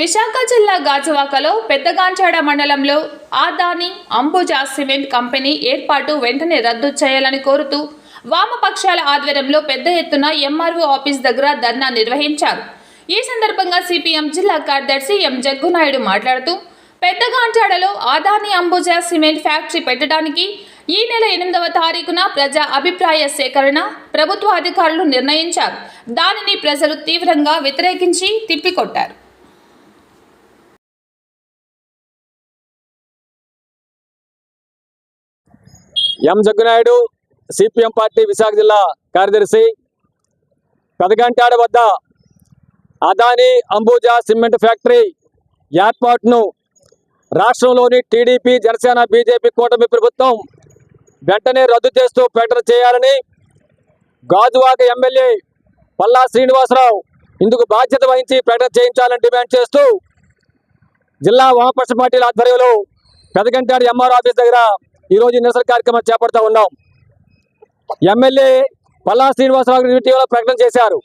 విశాఖ జిల్లా గాజువాకలో పెద్దగాంచాడ మండలంలో ఆదాని అంబుజా సిమెంట్ కంపెనీ ఏర్పాటు వెంటనే రద్దు చేయాలని కోరుతూ వామపక్షాల ఆధ్వర్యంలో పెద్ద ఎత్తున ఎంఆర్ఓ ఆఫీస్ దగ్గర ధర్నా నిర్వహించారు. ఈ సందర్భంగా సిపిఎం జిల్లా కార్యదర్శి ఎం జగ్గునాయుడు మాట్లాడుతూ పెద్దగాంచాడలో ఆదాని అంబుజా సిమెంట్ ఫ్యాక్టరీ పెట్టడానికి ఈ నెల ఎనిమిదవ తారీఖున ప్రజా అభిప్రాయ సేకరణ ప్రభుత్వ అధికారులు నిర్ణయించారు. దానిని ప్రజలు తీవ్రంగా వ్యతిరేకించి తిప్పికొట్టారు. M Jaggunaidu CPM party Visakha జిల్లా కార్యదర్శి. పెదగంటాడ వద్ద అదాని అంబుజా సిమెంట్ ఫ్యాక్టరీ ఏర్పాటును రాష్ట్రంలోని టీడీపీ జనసేన బీజేపీ కూటమి ప్రభుత్వం వెంటనే రద్దు చేస్తూ ప్రకటన చేయాలని గాజువాక ఎమ్మెల్యే పల్లా శ్రీనివాసరావు ఇందుకు బాధ్యత వహించి ప్రకటన చేయించాలని డిమాండ్ చేస్తూ జిల్లా వామపక్ష పార్టీల ఆధ్వర్యంలో పెదగంటాడు ఎంఆర్ ఆఫీస్ దగ్గర ఈరోజు నిరసన కార్యక్రమం చేపడతా ఉన్నాం. ఎమ్మెల్యే పల్లా శ్రీనివాసరావు గారు ఇటీవల ప్రకటన చేశారు.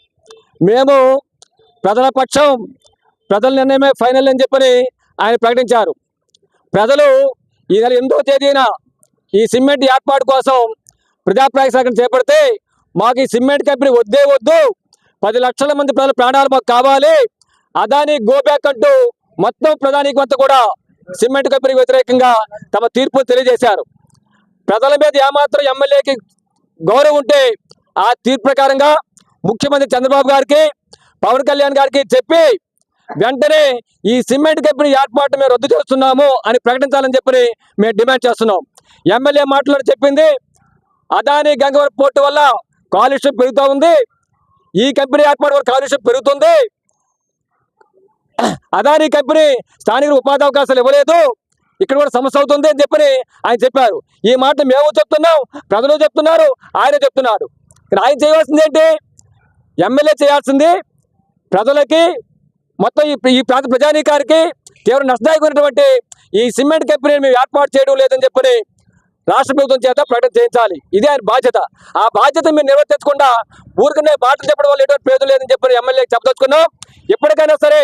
మేము ప్రజల పక్షం ప్రజల నిర్ణయమే ఫైనల్ అని చెప్పని ఆయన ప్రకటించారు. ప్రజలు ఈ నెల ఎనిమిదో తేదీన ఈ సిమెంట్ ఏర్పాటు కోసం ప్రజాప్రాయ సేకరణ చేపడితే మాకు ఈ సిమెంట్ కంపెనీ వద్దే వద్దు పది లక్షల మంది ప్రజల ప్రాణాలు మాకు కావాలి. అదాని గోబ్యాక్ అంటూ మొత్తం ప్రధానికి అంతా కూడా సిమెంట్ కంపెనీకి వ్యతిరేకంగా తమ తీర్పు తెలియజేశారు. ప్రజల మీద ఏమాత్రం ఎమ్మెల్యేకి గౌరవం ఉంటే ఆ తీర్పు ప్రకారంగా ముఖ్యమంత్రి చంద్రబాబు గారికి పవన్ కళ్యాణ్ గారికి చెప్పి వెంటనే ఈ సిమెంట్ కంపెనీ ఏర్పాటు మేము రద్దు చేస్తున్నాము అని ప్రకటించాలని చెప్పి మేము డిమాండ్ చేస్తున్నాం. ఎమ్మెల్యే మాటలో చెప్పింది అదాని గంగవరం పోర్టు వల్ల కాలుష్యం పెరుగుతూ ఉంది. ఈ కంపెనీ ఏర్పాటు వల్ల కాలుష్యం పెరుగుతుంది. అదాని కంపెనీ స్థానిక ఉపాధి అవకాశాలు ఇవ్వలేదు. ఇక్కడ కూడా సమస్య అవుతుంది అని చెప్పని ఆయన చెప్పారు. ఈ మాట మేము చెప్తున్నాం ప్రజలు చెప్తున్నారు ఆయన చెప్తున్నాడు. ఇక్కడ ఆయన చేయవలసింది ఏంటి? ఎమ్మెల్యే చేయాల్సింది ప్రజలకి మొత్తం ఈ ఈ ప్రాంత ప్రజానీకారికి తీవ్ర నష్టదాయకమైనటువంటి ఈ సిమెంట్ కంపెనీని మేము ఏర్పాటు చేయడం లేదని చెప్పని రాష్ట్ర ప్రభుత్వం చేత ప్రకటన చేయించాలి. ఇదే ఆయన బాధ్యత. ఆ బాధ్యత మీరు నిర్వర్తించకుండా ఊరికనే మాటలు చెప్పడం వల్ల ఎటువంటి ప్రయోజనం లేదని చెప్పి ఎమ్మెల్యే చెప్పదలుచుకున్నాం. ఎప్పటికైనా సరే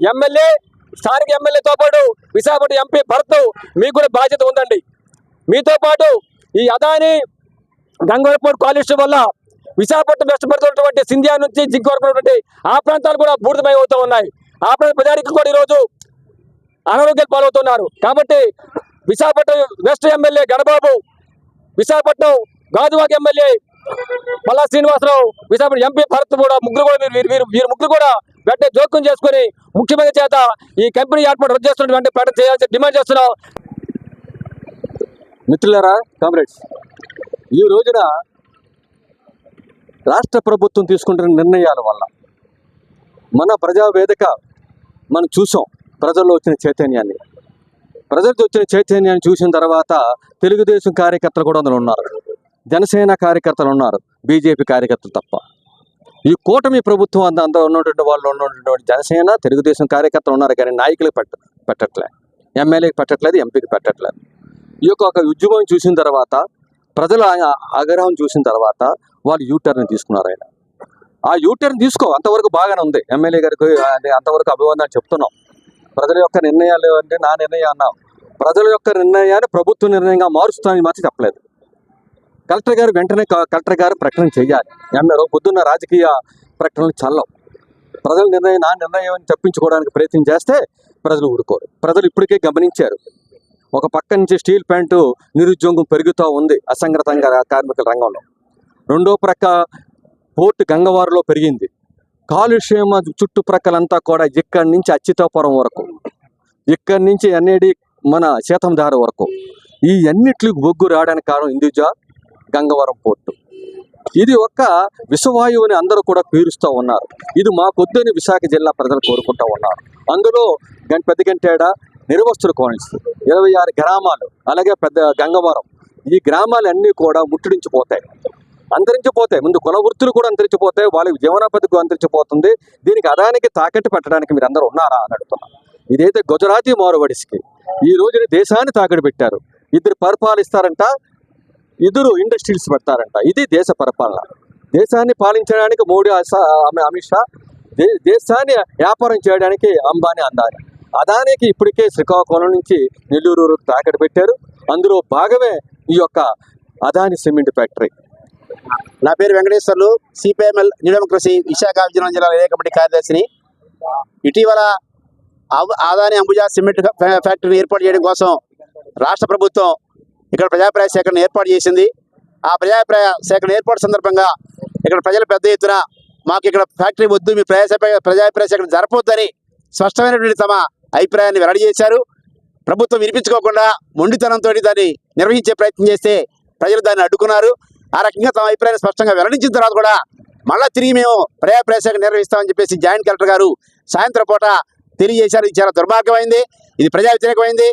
ఎమ్మెల్యే స్థానిక ఎమ్మెల్యేతో పాటు విశాఖపట్నం ఎంపీ భరత్ మీకు కూడా బాధ్యత ఉందండి. మీతో పాటు ఈ అదాని గంగవరపూడి కాలుష్యం వల్ల విశాఖపట్నం వెష్టపడుతున్నటువంటి సింధియా నుంచి జింకవరపడినటువంటి ఆ ప్రాంతాలు కూడా బూడిదమై అవుతూ ఉన్నాయి. ఆ ప్రాంత ప్రజానికి కూడా ఈరోజు అనారోగ్యాలు పాలవుతున్నారు. కాబట్టి Visakhapatnam west MLA Ganababu Visakhapatnam Gajuwaka MLA Malla Srinivasarao Visakhapatnam MP Bharat కూడా ముగ్గురు కూడా మీరు మీరు ముగ్గురు కూడా వెంటనే జోక్యం చేసుకుని ముఖ్యమంత్రి చేత ఈ కంపెనీ ఏర్పాటు రద్దు చేస్తున్నటువంటి ప్రకటన చేయాల్సి డిమాండ్ చేస్తున్నాం. మిత్రులారా కామ్రేడ్స్ ఈ రోజున రాష్ట్ర ప్రభుత్వం తీసుకుంటున్న నిర్ణయాల వల్ల మన ప్రజా వేదిక మనం చూసాం ప్రజల్లో వచ్చిన చైతన్యాన్ని. ప్రజలతో వచ్చిన చైతన్యాన్ని చూసిన తర్వాత తెలుగుదేశం కార్యకర్తలు కూడా అందులో ఉన్నారు. జనసేన కార్యకర్తలు ఉన్నారు. బీజేపీ కార్యకర్తలు తప్ప. ఈ కూటమి ప్రభుత్వం అంత అంత ఉన్నటువంటి వాళ్ళు ఉన్నటువంటి జనసేన తెలుగుదేశం కార్యకర్తలు ఉన్నారు కానీ నాయకులకు పెట్ట పెట్టట్లే. ఎమ్మెల్యేకి పెట్టట్లేదు ఎంపీకి పెట్టట్లేదు. ఈ యొక్క ఒక ఉద్యమం చూసిన తర్వాత ప్రజల ఆగ్రహం చూసిన తర్వాత వాళ్ళు యూటర్న్ తీసుకున్నారు ఆయన. ఆ యూటర్న్ తీసుకో అంతవరకు బాగానే ఉంది. ఎమ్మెల్యే గారికి అంతవరకు అభివందనాలు చెప్తున్నాం. ప్రజల యొక్క నిర్ణయాలు అంటే నా నిర్ణయం అన్నాం. ప్రజల యొక్క నిర్ణయాన్ని ప్రభుత్వ నిర్ణయంగా మారుస్తానని మాత్రం చెప్పలేదు. కలెక్టర్ గారు వెంటనే కలెక్టర్ గారు ప్రకటన చేయాలి. ఎన్నరో పొద్దున్న రాజకీయ ప్రకటనలు చల్లవు. ప్రజల నిర్ణయం నా నిర్ణయం అని తప్పించుకోవడానికి ప్రయత్నం చేస్తే ప్రజలు ఊరుకోరు. ప్రజలు ఇప్పటికే గమనించారు. ఒక పక్క నుంచి స్టీల్ ప్యాంటు నిరుద్యోగం పెరుగుతూ ఉంది అసంఘటిత కార్మికుల రంగంలో. రెండో ప్రక్క పోర్టు గంగవారిలో పెరిగింది. కాలుష్యం చుట్టుప్రక్కలంతా కూడా ఇక్కడి నుంచి అచ్యుతాపురం వరకు ఇక్కడి నుంచి ఎన్ఏడి మన సీతంధార వరకు. ఈ అన్నిటికి బొగ్గు రావడానికి కారణం ఇందుజా? గంగవరం పోర్టు. ఇది ఒక విషవాయువుని అందరూ కూడా పీరుస్తూ ఉన్నారు. ఇది మా మాకొద్దని విశాఖ జిల్లా ప్రజలు కోరుకుంటూ ఉన్నారు. అందులో గంట పెద్ద గంటేడ నిర్వస్తులు కోణిస్ ఇరవై ఆరు గ్రామాలు అలాగే పెద్ద గంగవరం. ఈ గ్రామాలన్నీ కూడా ముట్టడించిపోతాయి. అంతరించిపోతాయి. ముందు కుల వృత్తులు కూడా అంతరించిపోతాయి. వాళ్ళకి జీవనోపాధి అంతరించిపోతుంది. దీనికి అదానికి తాకట్టు పెట్టడానికి మీరు అందరూ ఉన్నారా అని అడుగుతున్నాను ఇదైతే గుజరాతీ మారువడిస్కి ఈ రోజున దేశాన్ని తాకట్టు పెట్టారు. ఇద్దరు పరిపాలిస్తారంట. ఇద్దరు ఇండస్ట్రీస్ పెడతారంట. ఇది దేశ పరిపాలన. దేశాన్ని పాలించడానికి మోడీ అస- అమిత్ షా దే- దేశాన్ని వ్యాపారం చేయడానికి అంబానీ అందాలి. అదానికి ఇప్పటికే శ్రీకాకుళం నుంచి నెల్లూరు వరకు తాకట్టు పెట్టారు. అందులో భాగమే ఈ యొక్క అదాని సిమెంట్ ఫ్యాక్టరీ. నా పేరు Venkateswarlu CPML new democracy Visakha Vizianagaram జిల్లా ఏరియా కమిటీ కార్యదర్శిని. ఇటీవల ఆవు- ఆదాని అంబుజా సిమెంట్ ఫ్యాక్టరీని ఏర్పాటు చేయడం కోసం రాష్ట్ర ప్రభుత్వం ఇక్కడ ప్రజాప్రాయ సేకరణ ఏర్పాటు చేసింది. ఆ ప్రజాప్రాయ సేకరణ ఏర్పాటు సందర్భంగా ఇక్కడ ప్రజలు పెద్ద ఎత్తున మాకు ఇక్కడ ఫ్యాక్టరీ వద్దు మీ ప్రజాభిప్రాయ ప్రజాప్రాయ సేకరణ జరపొద్దని స్పష్టమైనటువంటి తమ అభిప్రాయాన్ని వెల్లడి చేశారు. ప్రభుత్వం వినిపించుకోకుండా మొండితనంతో దాన్ని నిర్వహించే ప్రయత్నం చేస్తే ప్రజలు దాన్ని అడ్డుకున్నారు. ఆ రకంగా తమ అభిప్రాయాన్ని స్పష్టంగా వెల్లడించిన తర్వాత కూడా మళ్ళా తిరిగి మేము ప్రజాప్రవేశం నిర్వహిస్తామని చెప్పేసి జాయింట్ కలెక్టర్ గారు సాయంత్రం పూట తెలియజేశారు. ఇది చాలా దుర్మార్గమైంది. ఇది ప్రజా వ్యతిరేకమైంది.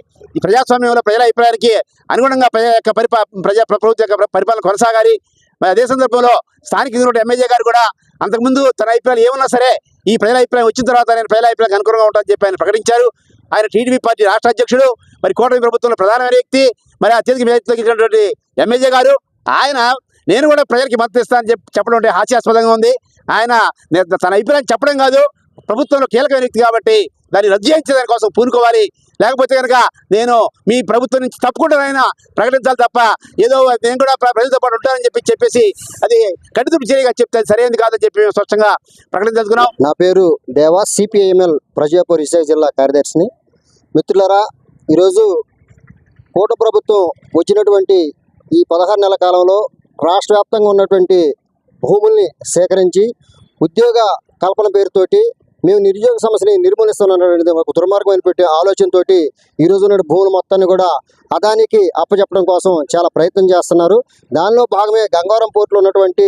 ప్రజాస్వామ్యంలో ప్రజల అభిప్రాయానికి అనుగుణంగా ప్రజా యొక్క పరిపా ప్రజా ప్రభుత్వ యొక్క పరిపాలన కొనసాగాలి. మరి అదే సందర్భంలో స్థానిక ఎదురు ఎమ్మెల్యే గారు కూడా అంతకుముందు తన అభిప్రాయాలు ఏమన్నా సరే ఈ ప్రజల అభిప్రాయం వచ్చిన తర్వాత నేను ప్రజల అభిప్రాయానికి అనుగుణంగా ఉంటానని చెప్పి ఆయన ప్రకటించారు. ఆయన టీడీపీ పార్టీ రాష్ట్ర అధ్యక్షుడు మరి కూటమి ప్రభుత్వంలో ప్రధానమైన వ్యక్తి మరి అత్యధిక మేరకు ఎమ్మెల్యే గారు. ఆయన నేను కూడా ప్రజలకి మద్దతు ఇస్తానని చెప్పి చెప్పడం అంటే హాస్యాస్పదంగా ఉంది. ఆయన తన అభిప్రాయం చెప్పడం కాదు ప్రభుత్వంలో కీలకమైన వ్యక్తి కాబట్టి దాన్ని రద్దు చేయించే దానికోసం పూనుకోవాలి. లేకపోతే కనుక నేను మీ ప్రభుత్వం నుంచి తప్పకుండా ప్రకటించాలి తప్ప ఏదో నేను కూడా ప్రజలతో పాటు ఉంటానని చెప్పి చెప్పేసి అది కట్టుదిప్పు చర్యగా చెప్తే సరైనది కాదని చెప్పి మేము స్పష్టంగా ప్రకటించదలుచుకున్నాం. నా పేరు దేవా సిపిఐఎంఎల్ ప్రజాపూర్ విశాఖ జిల్లా కార్యదర్శిని. మిత్రులరా ఈరోజు కూట ప్రభుత్వం వచ్చినటువంటి ఈ పదహారు నెలల కాలంలో రాష్ట్ర వ్యాప్తంగా ఉన్నటువంటి భూముల్ని సేకరించి ఉద్యోగ కల్పన పేరుతోటి మేము నిరుద్యోగ సమస్యని నిర్మూలిస్తున్నటువంటి ఒక దుర్మార్గమైనటువంటి ఆలోచనతోటి ఈ రోజు ఉన్న భూములు మొత్తాన్ని కూడా అదానికి అప్పచెప్పడం కోసం చాలా ప్రయత్నం చేస్తున్నారు. దానిలో భాగమే గంగవరం పోర్టులో ఉన్నటువంటి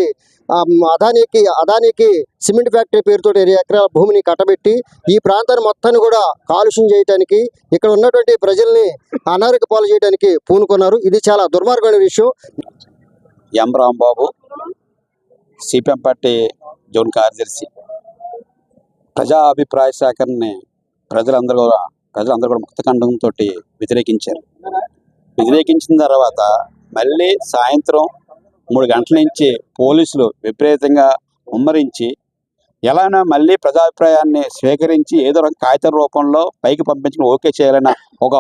అదానికి అదానికి సిమెంట్ ఫ్యాక్టరీ పేరుతో ఇరవై ఎకరాల భూమిని కట్టబెట్టి ఈ ప్రాంతాన్ని మొత్తాన్ని కూడా కాలుష్యం చేయడానికి ఇక్కడ ఉన్నటువంటి ప్రజల్ని అనారోగ్య పాలు చేయడానికి పూనుకున్నారు. ఇది చాలా దుర్మార్గమైన విషయం. M Rambabu CPM party zone కార్యదర్శి. ప్రజా అభిప్రాయ సేకరణని ప్రజలందరూ కూడా ప్రజలందరూ కూడా ముక్తఖండంతో వ్యతిరేకించారు. వ్యతిరేకించిన తర్వాత మళ్ళీ సాయంత్రం మూడు గంటల నుంచి పోలీసులు విపరీతంగా ముమ్మరించి ఎలానో మళ్ళీ ప్రజాభిప్రాయాన్ని స్వీకరించి ఏదో ఒక కాగితం రూపంలో పైకి పంపించడం ఓకే చేయాలన్న ఒక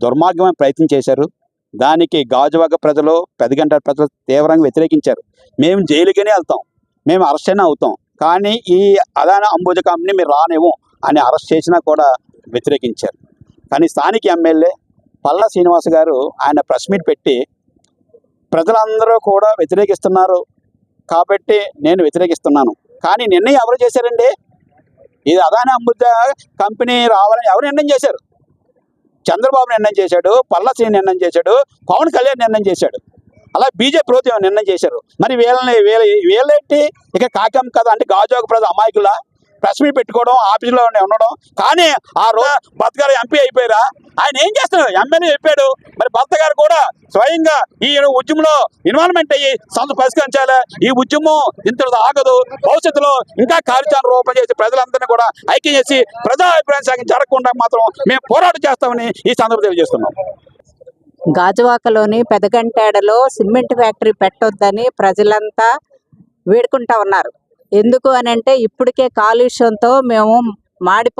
దుర్మార్గమైన ప్రయత్నం చేశారు. దానికి గాజువాక ప్రజలు పెదగంట ప్రజలు తీవ్రంగా వ్యతిరేకించారు. మేము జైలుకనే వెళ్తాం. మేము అరెస్ట్ అయినా అవుతాం. కానీ ఈ అదాన అంబుజ కంపెనీ మీరు రానేము అని అరెస్ట్ చేసినా కూడా వ్యతిరేకించారు. కానీ స్థానిక ఎమ్మెల్యే పల్లా శ్రీనివాస్ గారు ఆయన ప్రెస్ మీట్ పెట్టి ప్రజలందరూ కూడా వ్యతిరేకిస్తున్నారు కాబట్టి నేను వ్యతిరేకిస్తున్నాను. కానీ నిర్ణయం ఎవరు చేశారండి? ఇది అదాని అంబుజ కంపెనీ రావాలని ఎవరు నిర్ణయం చేశారు? చంద్రబాబు నిర్ణయం చేశాడు పల్లశ్రీ నిర్ణయం చేశాడు పవన్ కళ్యాణ్ నిర్ణయం చేశాడు. అలా బీజేపీ ప్రభుత్వం నిర్ణయం చేశారు? మరి వీళ్ళని వీళ్ళ వీళ్ళేంటి? ఇక కాకం కదా అంటే గాజోగ ప్రజ అమాయకుల? ప్రెస్ మీట్ పెట్టుకోవడం ఆఫీసులో ఉండడం. కానీ ఆ రోజు భర్త గారు ఎంపీ అయిపోయారా? ఆయన ఏం చేస్తున్నారు ఎమ్మెల్యే చెప్పాడు మరి భర్త గారు కూడా స్వయంగా ఈ ఉద్యమంలో ఇన్వాల్వ్మెంట్ అయ్యి సంత పరిష్కరించాలి. ఈ ఉద్యమం ఇంత ఆగదు. భవిష్యత్తులో ఇంకా కార్యాచరణ రూపం చేసి ప్రజలందరినీ కూడా ఐక్యం చేసి ప్రజా అభిప్రాయం సాగి జరగకుండా మాత్రం మేము పోరాటం చేస్తామని ఈ సందర్భం తెలియజేస్తున్నాం. గాజువాకలోని పెదగంటేడలో సిమెంట్ ఫ్యాక్టరీ పెట్టొద్దని ప్రజలంతా వేడుకుంటా ఉన్నారు. ఎందుకు అని అంటే ఇప్పటికే కాలుష్యంతో మేము మాడిపో